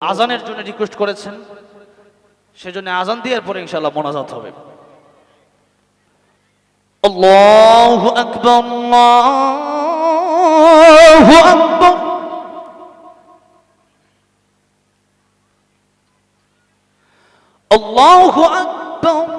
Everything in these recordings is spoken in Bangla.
আজানের জন্য রিকোয়েস্ট করেছেন। সেজন্য আজান দেওয়ার পরে ইনশাআল্লাহ মোনাজাত হবে। আল্লাহু আকবার আল্লাহু আকবার। আল্লাহু আকবার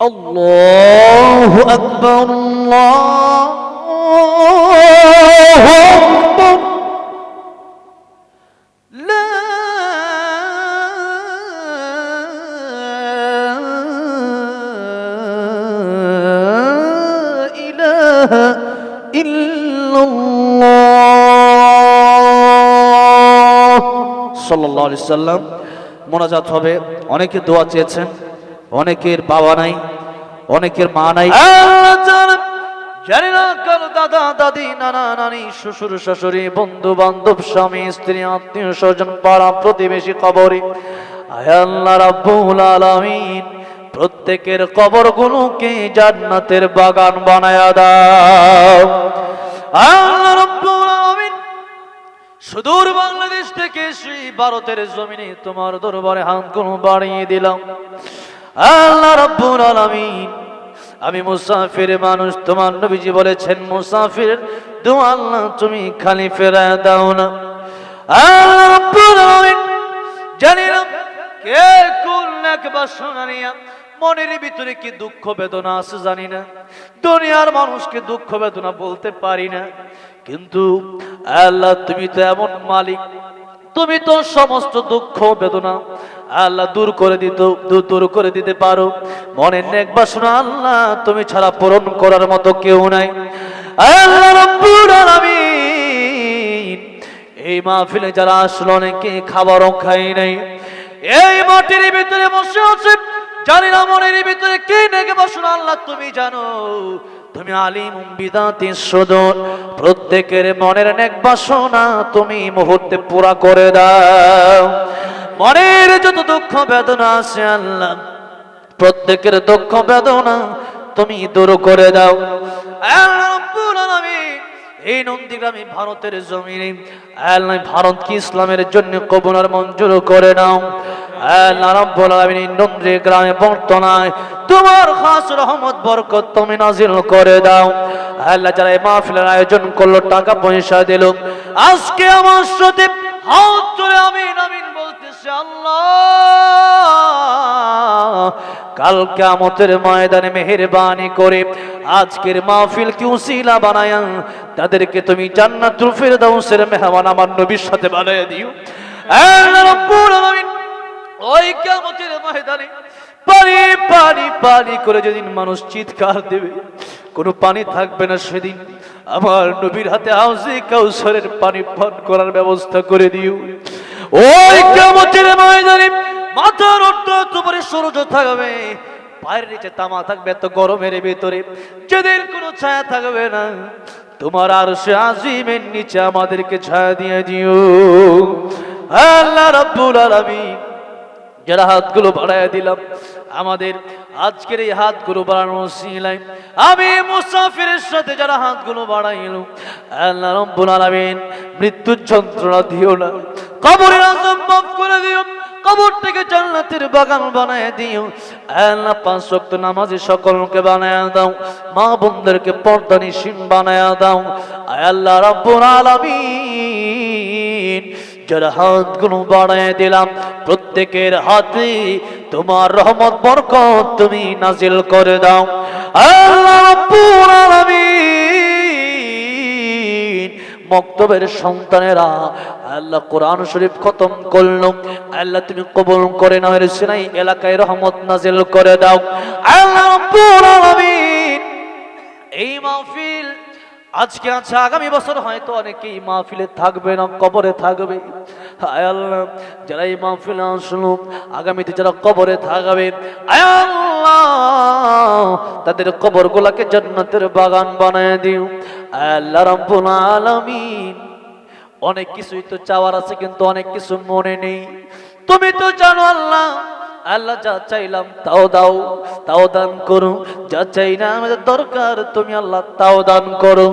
الله أكبر الله أكبر لا إله إلا الله صلى الله عليه وسلم মোনাজাত হবে অনেকে দোয়া চেয়েছেন অনেকের বাবা নাই, অনেকের মা নাই। জানে। না কার দাদা, দাদি, নানা, নানি, শ্বশুর, শাশুড়ি বন্ধু বান্ধব স্বামী, স্ত্রী, আত্মীয় স্বজন, পাড়া প্রতিবেশী কবরে। আল্লাহ রাব্বুল আলামিন, প্রত্যেকের জান্নাতের বাগান বানায়া দাও। সুদূর বাংলাদেশ থেকে সেই ভারতের জমিনে তোমার দরবারে হাত বাড়িয়ে দিলাম। আল্লাহ রাব্বুল আলামিন। আমি মুসাফির মানুষ, তোমার নবীজি বলেছেন, মুসাফির দু আল্লাহ তুমি খালি ফেরায় দাও না। আল্লাহ রাব্বুল আলামিন জানি না কে, কোন এক বাসনা নিয়া মনের ভিতরে কি দুঃখ বেদনা আছে জানি না। দুনিয়ার মানুষকে দুঃখ বেদনা বলতে পারি না। কিন্তু আল্লাহ, তুমি তো এমন মালিক, তুমি তো সমস্ত দুঃখ বেদনা আল্লাহ দূর করে দিত, দূর করে দিতে পারো। মনের নেক বাসনা, আল্লাহ, তুমি ছাড়া পূরণ করার মতো কেউ নাই। আল্লাহ রাব্বুল আলামিন, এই মাহফিলে যারা আসলো, অনেকে খাবারও খাই নাই। এই মাটির ভিতরে বসে আছে জানি না মনের ভিতরে কে নেকে বসুন, আল্লাহ, তুমি জানো। তুমি আলিম, বিদাতি, সুদূর, প্রত্যেকের মনের নেক বাসনা তুমি মুহূর্তে পুরা করে দাও। মনের যত দুঃখ বেদনা আছে আল্লাহ, প্রত্যেকের দুঃখ বেদনা তুমি দূর করে দাও। এই নন্দীগ্রামে ভারতের জমিনে আল্লাহ ভারতকে ইসলামের জন্য কবুলার মঞ্জুর করে নাও। আল্লাহ রাব্বুল নন্দী গ্রামে বর্তনায় তোমার খাস রহমত, বরকত তুমি নাজিল করে দাও। আল্লাহ যারা এই মাহফিলের আয়োজন করল, টাকা পয়সা দিল, আজকে আমার সাথে হাত আল্লাহ কাল কিয়ামতের ময়দানে মেহেরবানি করে আজকের মাহফিল কি উসিলা বানায়া? তাদেরকে তুমি জান্নাতুল ফিরদাউসের মেহমান আমার নবীর সাথে বানায়া দিও। আলামিন। ওই কিয়ামতের ময়দানে পানি পানি পানি করে যেদিন মানুষ চিৎকার দেবে, কোনো পানি থাকবে না সেদিন আমার নবীর হাতে হাউসে কাউসারের পানি পান করার ব্যবস্থা করে দিও। ওই কিয়ামতের ময়দানে মাথার অর্থ উপরে সূর্য থাকবে। পায়ের নিচে তামা থাকবে এত গরমের ভিতরে। যেদিন কোনো ছায়া থাকবে না তোমার আর সে আজিমের নিচে আমাদেরকে ছায়া দিয়ে দিও। আল্লাহ রাব্বুল আলামিন যারা হাতগুলো বাড়ায় দিলাম আমাদের আজকের এই হাতগুলো বাড়ানো শিলাই আমি মুসাফিরের সাথে যারা হাতগুলো বাড়াইল আল্লাহ রব্বুল আলামিন মৃত্যুর যন্ত্রণা দিও না। কবরের আজব মাফ করে দিও। কবর থেকে জান্নাতের বাগান বানায় দিও। আল্লাহ পাঁচ ওয়াক্ত নামাজি সকলকে বানায় দাও। মা বোনদেরকে পর্দা নিশিন বানায় দাও। আল্লাহ রাব্বুল আলামিন। যারা হাতগুলো বাড়ায় দিলাম, প্রত্যেকের হাতে তোমার রহমত, বরকত তুমি নাজিল করে দাও। আল্লাহ রাব্বুল আলামিন। মক্তবের সন্তানেরা, আল্লাহ কোরআন শরীফ খতম করল। আল্লাহ তুমি কবল করে না হয়েছে সিনাই এলাকায় রহমত নাজিল করে দাও। আল্লাহ এই মাহফিল আজকে আছে, আগামী বছর হয়তো অনেকেই মাহফিলে থাকবে না, কবরে থাকবে। হায় আল্লাহ, যারা এই মাহফিলে আসলো, আগামীতে যারা কবরে থাকবে আয় আল্লাহ, তাদের কবর গুলাকে জান্নাতের বাগান বানায় দিও। আয় আল্লাহ রাব্বুল আলামিন, অনেক কিছুই তো চাওয়ার আছে, কিন্তু অনেক কিছু মনে নেই। তুমি তো জানো আল্লাহ আল্লাহ যা চাইলাম তাও দাও, তাও দান করো। যা চাই না আমাদের দরকার, তুমি আল্লাহ তাও দান করো।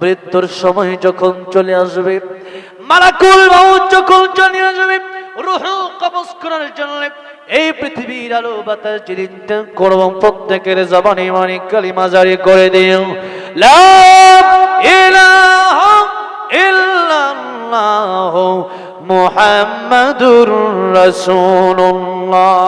মৃত্যুর সময় যখন চলে আসবে, মালাকুল মাউত যখন চলে আসবে এই পৃথিবীর আলো বাতাস যেদিন করব প্রত্যেকের জবানে মানে কালিমা করে দিও। রাসূলুল্লাহ